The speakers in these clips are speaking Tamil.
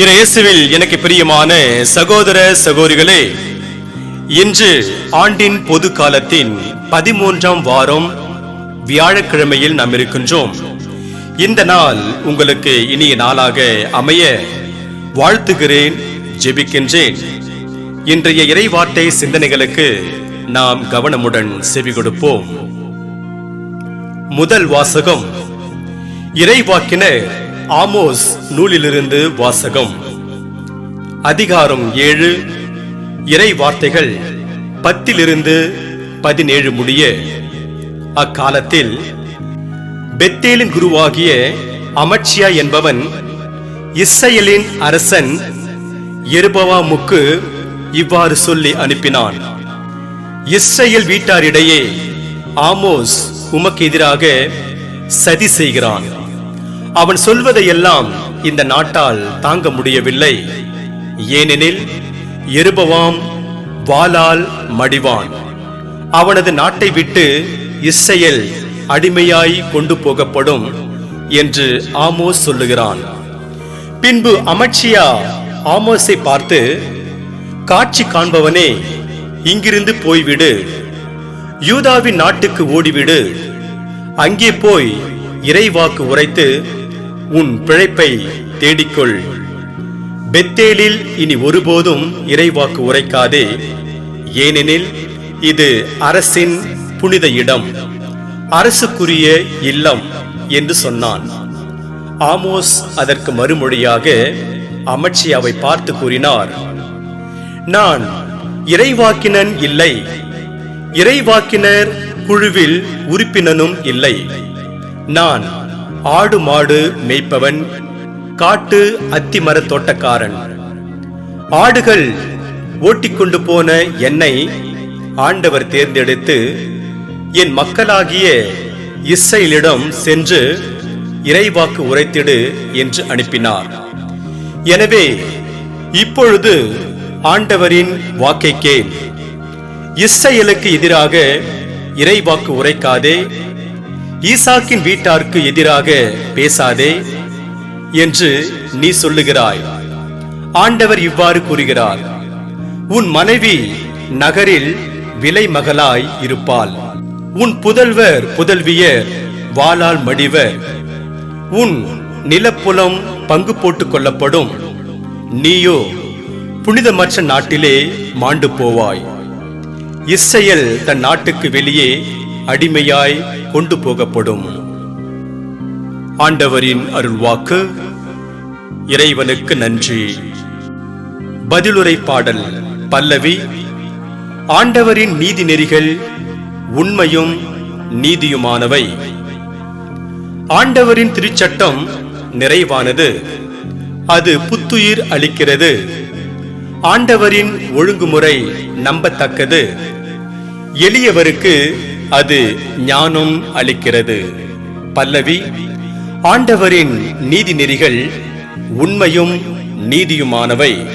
இயேசுவில் எனக்கு பிரியமான சகோதர சகோதரிகளே இன்று ஆண்டின் பொது காலத்தின் பதிமூன்றாம் வாரம் வியாழக்கிழமையில் நாம் இருக்கின்றோம். இந்த நாள் உங்களுக்கு இனிய நாளாக அமைய வாழ்த்துகிறேன் ஜெபிக்கின்றேன். இன்றைய இறைவார்த்தை சிந்தனைகளுக்கு நாம் கவனமுடன் செவி கொடுப்போம். முதல் வாசகம் இறைவாக்கினர் ஆமோஸ் நூலிலிருந்து வாசகம். அதிகாரம் ஏழு. இறை வார்த்தைகள் பத்திலிருந்து பதினேழு முடிய. அக்காலத்தில் பெத்தேலின் குருவாகிய அமட்சியா என்பவன் இஸ்ரேலின் அரசன் எருபவாமுக்கு இவ்வாறு சொல்லி அனுப்பினான். இஸ்ரேல் வீட்டாரிடையே ஆமோஸ் உமக்கு எதிராக சதி செய்கிறான். அவன் சொல்வதையெல்லாம் இந்த நாட்டால் தாங்க முடியவில்லை. ஏனெனில் எருபவாம் வாளால் மடிவான். அவனது நாட்டை விட்டு இஸ்ரேல் அடிமையாய் கொண்டு போகப்படும் என்று ஆமோஸ் சொல்லுகிறான். பின்பு அமட்சியா ஆமோஸை பார்த்து காட்சி காண்பவனே இங்கிருந்து போய்விடு. யூதாவின் நாட்டுக்கு ஓடிவிடு. அங்கே போய் இறைவாக்கு உரைத்து உன் பிழைப்பை தேடிக்கொள். பெத்தேலில் இனி ஒருபோதும் இறைவாக்கு உரைக்காதே. ஏனெனில் இது அரசின் புனித இடம். அரசுக்குரிய இல்லம் என்று சொன்னான். ஆமோஸ் அதற்கு மறுமொழியாக அமட்சியாவை பார்த்து கூறினார். நான் இறைவாக்கினன் இல்லை. இறைவாக்கினர் குழுவில் உறுப்பினனும் இல்லை. நான் ஆடு மாடு மேய்ப்பவன் காட்டு அத்திமர தோட்டக்காரன். ஆடுகள் ஓட்டிக்கொண்டு போன என்னை ஆண்டவர் தேர்ந்தெடுத்து என் மக்களாகிய இஸ்ரேலிடம் சென்று இறைவாக்கு உரைத்திடு என்று அனுப்பினார். எனவே இப்பொழுது ஆண்டவரின் வாக்கை கேள். இஸ்ரேலுக்கு எதிராக இறைவாக்கு உரைக்காதே. ஈசாக்கின் வீட்டாருக்கு எதிராக பேசாதே என்று நீ சொல்லுகிறாய். ஆண்டவர் இவ்வாறு கூறுகிறார் உன் மனைவி நகரில் விலை மகளாய் இருப்பாள். உன் புதல்வர் புதல்வியர் வாளால் மடிவர். உன் நிலப்புலம் பங்கு போட்டுக் கொள்ளப்படும். நீயோ புனிதமற்ற நாட்டிலே மாண்டு போவாய். இஸ்ரேல் தன் நாட்டுக்கு வெளியே அடிமையாய் கொண்டு போகப்படும் ஆண்டவரின் அருள்வாக்கு இறைவனுக்கு நன்றி. பதிலுரை பாடல் பல்லவி ஆண்டவரின் நீதி நெறிகள் உண்மையும் நீதியுமானவை. ஆண்டவரின் திருச்சட்டம் நிறைவானது அது புத்துயிர் அளிக்கிறது. ஆண்டவரின் ஒழுங்குமுறை நம்பத்தக்கது. எளியவருக்கு அது ஞானம் அளிக்கிறது. பல்லவி ஆண்டவரின் நீதி நெறிகள் உண்மையும் நீதியுமானவை.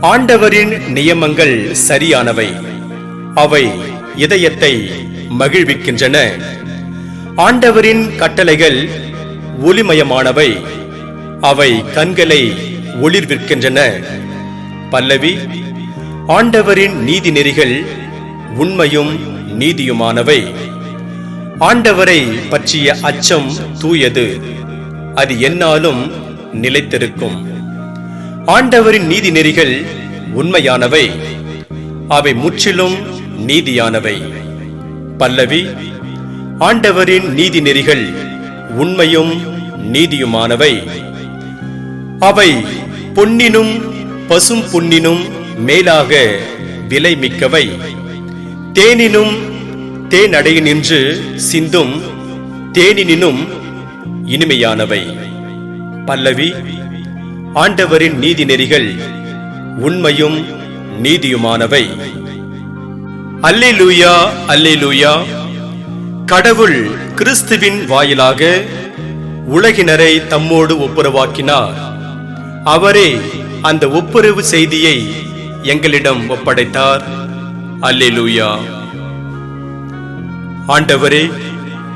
ஆண்டவரின் நியமங்கள் சரியானவை. அவை இதயத்தை மகிழ்விக்கின்றன. ஆண்டவரின் கட்டளைகள் ஒளிமயமானவை. அவை கண்களை ஒளிர்விக்கின்றன. பல்லவி ஆண்டவரின் நீதி நெறிகள் உண்மையும் நீதியுமானவை. ஆண்டவரை பற்றிய அச்சம் தூயது. அது என்னாலும் நிலைத்திருக்கும். ஆண்டவரின் நீதி நெறிகள் உண்மையானவை. அவை முற்றிலும் நீதியானவை. பல்லவி ஆண்டவரின் நீதி நெறிகள் உண்மையும் நீதியுமானவை. அவை பொன்னினும் பசும் புண்ணினும் மேலாக விலை மிக்கவை தேனினும் தேனடையினின்று சிந்தும் தேனினும் இனிமையானவை. பல்லவி ஆண்டவரின் நீதி நெறிகள் உண்மையும் நீதியுமானவை. அல்லேலூயா அல்லேலூயா கடவுள் கிறிஸ்துவின் வாயிலாக உலகினரை தம்மோடு ஒப்புரவாக்கினார். அவரே அந்த ஒப்புரவு செய்தியை எங்களிடம் ஒப்படைத்தார். அல்லேலூயா. ஆண்டவரே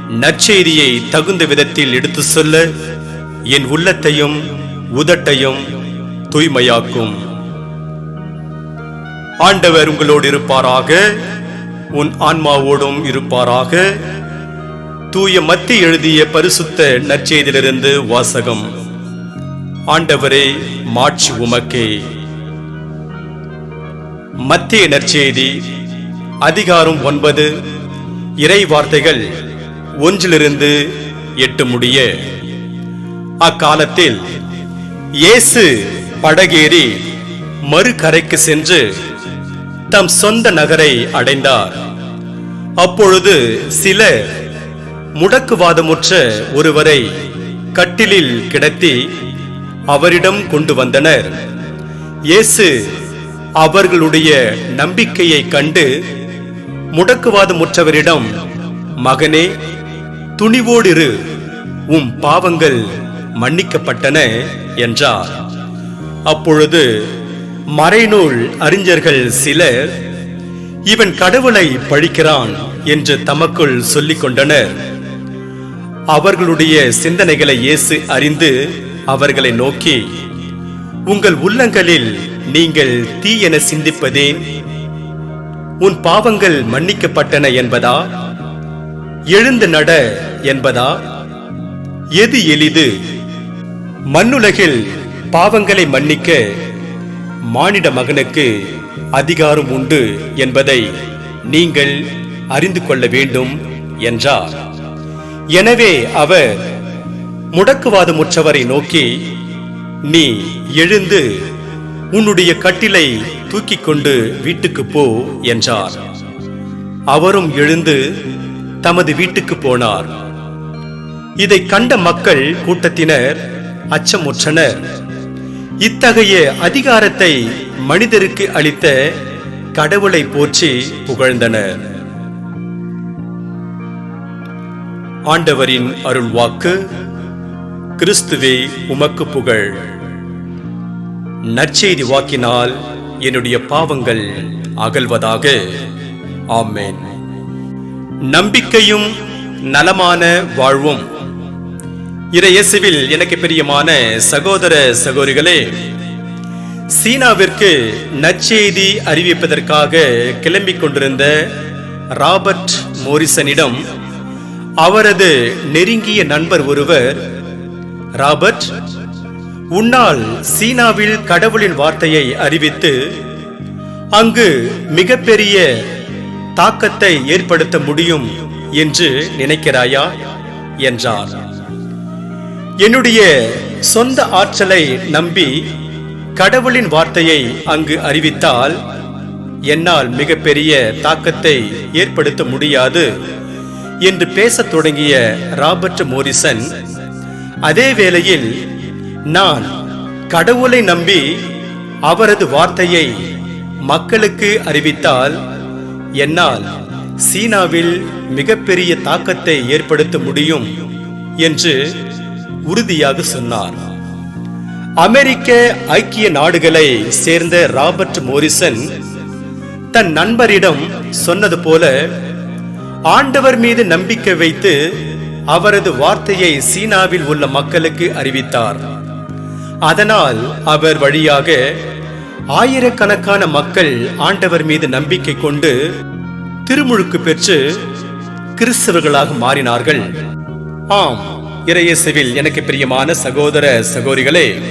நற்செய்தியை தகுந்த விதத்தில் எடுத்து சொல்ல என் உள்ளத்தையும் உதட்டையும் தூய்மையாக்கும். ஆண்டவர் உங்களோடு இருப்பாராக உன் ஆன்மாவோடும் இருப்பாராக. தூய மத்தி எழுதிய பரிசுத்த நற்செய்தியிலிருந்து வாசகம். ஆண்டவரே மாட்சி உமக்கே. மத்திய நற்செய்தி அதிகாரம் ஒன்பது. இறை வார்த்தைகள் ஒன்றிலிருந்து எட்டு முடிய. அக்காலத்தில் இயேசு படகேறி மறுகரைக்கு சென்று தம் சொந்த நகரை அடைந்தார். அப்பொழுது சில முடக்குவாதமுற்ற ஒருவரை கட்டிலில் கிடத்தி அவரிடம் கொண்டு வந்தனர். இயேசு அவர்களுடைய நம்பிக்கையை கண்டு முடக்குவாதமுற்றவரிடம் மகனே துணிவோடிரு உம் பாவங்கள் மன்னிக்கப்பட்டன என்றார். அப்பொழுது மறைநூல் அறிஞர்கள் சிலர் இவன் கடவுளை பழிக்கிறான் என்று தமக்குள் சொல்லிக் கொண்டனர். அவர்களுடைய சிந்தனைகளை இயேசு அறிந்து அவர்களை நோக்கி உங்கள் உள்ளங்களில் நீங்கள் தீயென சிந்திப்பதேன்? உன் பாவங்கள் மன்னிக்கப்பட்டன என்பதா? எழுந்து நட என்பதா? எது எளிது? மண்ணுலகில் பாவங்களை மன்னிக்க மானிட மகனுக்கு அதிகாரம் உண்டு என்பதை நீங்கள் அறிந்து கொள்ள வேண்டும் என்றார். எனவே அவர் முடக்குவாதமுற்றவரை நோக்கி நீ எழுந்து உன்னுடைய கட்டிலை தூக்கிக் கொண்டு வீட்டுக்கு போ என்றார். அவரும் எழுந்து தமது வீட்டுக்கு போனார். இதை கண்ட மக்கள் கூட்டத்தினர் அச்சமுற்றனர். இத்தகைய அதிகாரத்தை மனிதருக்கு அளித்த கடவுளை போற்றி புகழ்ந்தனர். ஆண்டவரின் அருள் வாக்கு கிறிஸ்துவே உமக்கு புகழ். நற்செய்தி வாக்கினால் என்னுடைய பாவங்கள் அகல்வதாக. ஆமேன். நம்பிக்கையும் நலமான வாழ்வும். இறையசுவில் எனக்கு பிரியமான சகோதர சகோதரிகளே சீனாவிற்கு நற்செய்தி அறிவிப்பதற்காக கிளம்பிக் கொண்டிருந்த ராபர்ட் மோரிசனிடம் அவரது நெருங்கிய நண்பர் ஒருவர் ராபர்ட் உன்னால் சீனாவில் கடவுளின் வார்த்தையை அறிவித்து அங்கு மிகப்பெரிய தாக்கத்தை ஏற்படுத்த முடியும் என்று நினைக்கிறாயா? என்றார். என்னுடைய சொந்த ஆற்றலை நம்பி கடவுளின் வார்த்தையை அங்கு அறிவித்தால் என்னால் மிகப்பெரிய தாக்கத்தை ஏற்படுத்த முடியாது என்று பேசத் தொடங்கிய ராபர்ட் மோரிசன் அதே வேளையில் நான் கடவுளை நம்பி அவரது வார்த்தையை மக்களுக்கு அறிவித்தால் என்னால் சீனாவில் மிகப்பெரிய தாக்கத்தை ஏற்படுத்த முடியும் என்று உறுதியாக சொன்னார். அமெரிக்க ஐக்கிய நாடுகளை சேர்ந்த ராபர்ட் மோரிசன் தன் நண்பரிடம் சொன்னது போல ஆண்டவர் மீது நம்பிக்கை வைத்து அவரது வார்த்தையை சீனாவில் உள்ள மக்களுக்கு அறிவித்தார். அதனால் அவர் வழியாக ஆயிரக்கணக்கான மக்கள் ஆண்டவர் மீது நம்பிக்கை கொண்டு திருமுழுக்கு பெற்று கிறிஸ்தவர்களாக மாறினார்கள். ஆம் இறையேசுவில் எனக்கு பிரியமான சகோதர சகோதரிகளே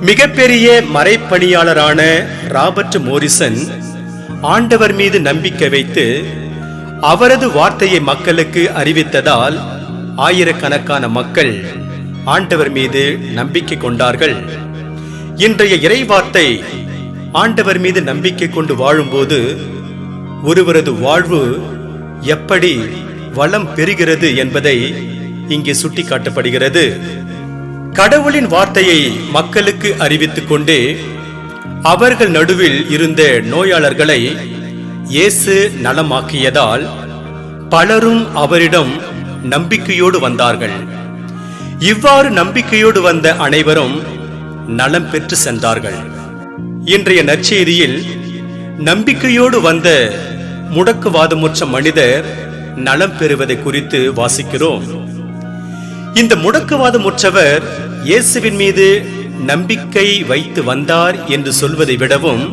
மிகப்பெரிய மறைப்பணியாளரான ராபர்ட் மோரிசன் ஆண்டவர் மீது நம்பிக்கை வைத்து அவரது வார்த்தையை மக்களுக்கு அறிவித்ததால் ஆயிரக்கணக்கான மக்கள் ஆண்டவர் மீது நம்பிக்கை கொண்டார்கள். இன்றைய இறைவார்த்தை ஆண்டவர் மீது நம்பிக்கை கொண்டு வாழும்போது ஒருவரது வாழ்வு எப்படி வளம் பெறுகிறது என்பதை இங்கே சுட்டிக்காட்டப்படுகிறது. கடவுளின் வார்த்தையை மக்களுக்கு அறிவித்துக் கொண்டே அவர்கள் நடுவில் இருந்த நோயாளர்களை இயேசு நலமாக்கியதால் பலரும் அவரிடம் நம்பிக்கையோடு வந்தார்கள். இவ்வாறு நம்பிக்கையோடு வந்த அனைவரும் நலம் பெற்று சென்றார்கள். இன்றைய நற்செய்தியில் நம்பிக்கையோடு வந்த முடக்குவாதமுற்ற மனிதர் நலம் பெறுவதை குறித்து வாசிக்கிறோம். இந்த முடக்குவாதமுற்றவர் இயேசுவின் மீது நம்பிக்கை வைத்து வந்தார் என்று சொல்வதை விடவும்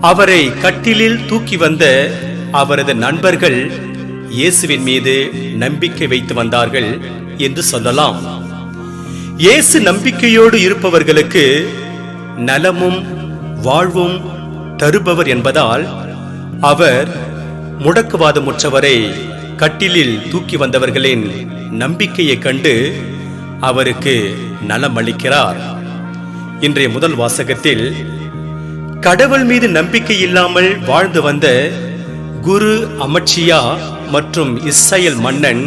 அவரை கட்டிலில் தூக்கி வந்த அவரது நண்பர்கள் இயேசுவின் மீது நம்பிக்கை வைத்து வந்தார்கள் என்று சொல்லலாம். இயேசு நம்பிக்கையோடு இருப்பவர்களுக்கு நலமும் வாழ்வும் தருபவர் என்பதால் அவர் முடக்குவாதமுற்றவரை கட்டிலில் தூக்கி வந்தவர்களின் நம்பிக்கையை கண்டு அவருக்கு நலம் அளிக்கிறார் இன்றைய முதல் வாசகத்தில் கடவுள் மீது நம்பிக்கை இல்லாமல் வாழ்ந்து வந்த குரு அமட்சியா மற்றும் இஸ்ரேல் மன்னன்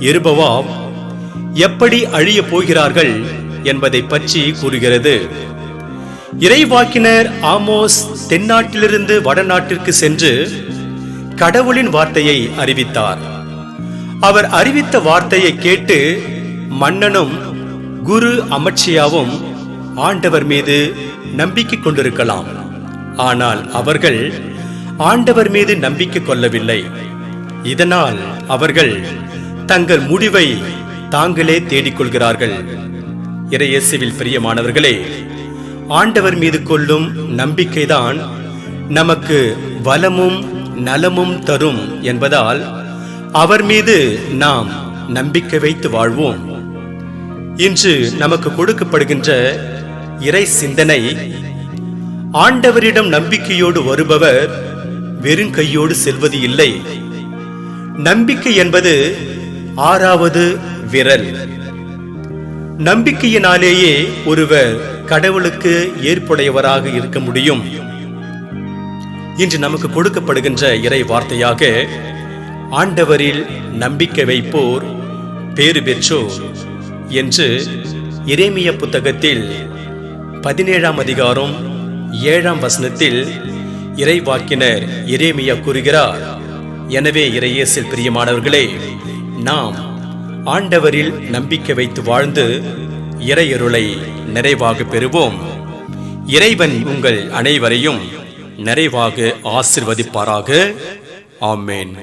எருபவாம் எப்படி அழியப் போகிறார்கள் என்பதை பற்றி கூறுகிறது. இறைவாக்கினர் ஆமோஸ் தென்னாட்டிலிருந்து வடநாட்டிற்கு சென்று கடவுளின் வார்த்தையை அறிவித்தார். அவர் அறிவித்த வார்த்தையை கேட்டு மன்னனும் குரு அமர்ச்சியாவும் ஆண்டவர் மீது நம்பிக்கை கொண்டிருக்கலாம். ஆனால் அவர்கள் ஆண்டவர் மீது நம்பிக்கை கொள்ளவில்லை. இதனால் அவர்கள் தங்கள் முடிவை தாங்களே தேடிக்கொள்கிறார்கள். இறையேசுவில் பிரியமானவர்களே ஆண்டவர் மீது கொள்ளும் நம்பிக்கைதான் நமக்கு வளமும் நலமும் தரும் என்பதால் அவர் மீது நாம் நம்பிக்கை வைத்து வாழ்வோம். இன்று நமக்கு கொடுக்கப்படுகின்ற இறை சிந்தனை ஆண்டவரிடம் நம்பிக்கையோடு வருபவர் வெறும் கையோடு செல்வது இல்லை. நம்பிக்கை என்பது ஆறாவது விரல். நம்பிக்கையினாலேயே ஒருவர் கடவுளுக்கு ஏற்புடையவராக இருக்க முடியும். இன்று நமக்கு கொடுக்கப்படுகின்ற இறை வார்த்தையாக ஆண்டவரில் நம்பிக்கை வைப்போர் பேறு பெற்றோர் என்று இறைமிய புத்தகத்தில் பதினேழாம் அதிகாரம் ஏழாம் வசனத்தில் இறைவாக்கினர் இறைமியா கூறுகிறார். எனவே இறையேசில் பிரியமானவர்களே நாம் ஆண்டவரில் நம்பிக்கை வைத்து வாழ்ந்து இறையருளை நிறைவாக பெறுவோம். இறைவன் உங்கள் அனைவரையும் நிறைவாக ஆசிர்வதிப்பாராக. ஆமேன்.